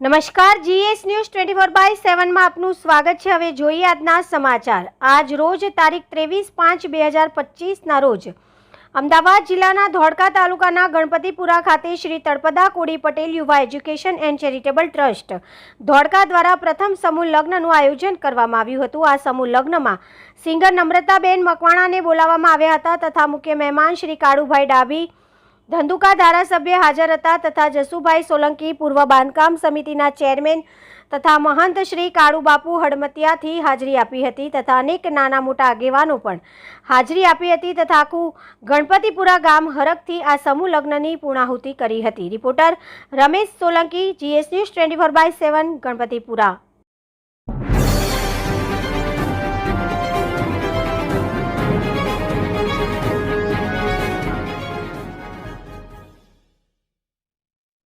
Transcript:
નમસ્કાર, GS news twenty four by સેવનમાં આપનું સ્વાગત છે. હવે જોઈએ આજના સમાચાર. આજ રોજ તારીખ ત્રેવીસ પાંચ બે હજાર પચીસના રોજ અમદાવાદ જિલ્લાના ધોળકા તાલુકાના ગણપતિપુરા ખાતે Shri Talpada Kodi Patel Yuva education and charitable trust Dholka દ્વારા પ્રથમ સમૂહ લગ્નનું આયોજન કરવામાં આવ્યું હતું. આ સમૂહ લગ્નમાં સિંગર નમ્રતાબેન મકવાણાને બોલાવવામાં આવ્યા હતા તથા મુખ્ય મહેમાન શ્રી કાળુભાઈ ડાભી ધંધુકા ધારાસભ્ય હાજર હતા તથા જસુભાઈ સોલંકી પૂર્વ બાંધકામ સમિતિના ચેરમેન તથા મહંત શ્રી કાળુબાપુ હડમતિયાથી હાજરી આપી હતી તથા અનેક નાના મોટા આગેવાનો પણ હાજરી આપી હતી તથા આખું ગણપતિપુરા ગામ હરકથી આ સમૂહ લગ્નની પૂર્ણાહુતિ કરી હતી. Reporter Ramesh Solanki, GS news twenty four by seven, Ganpatipura.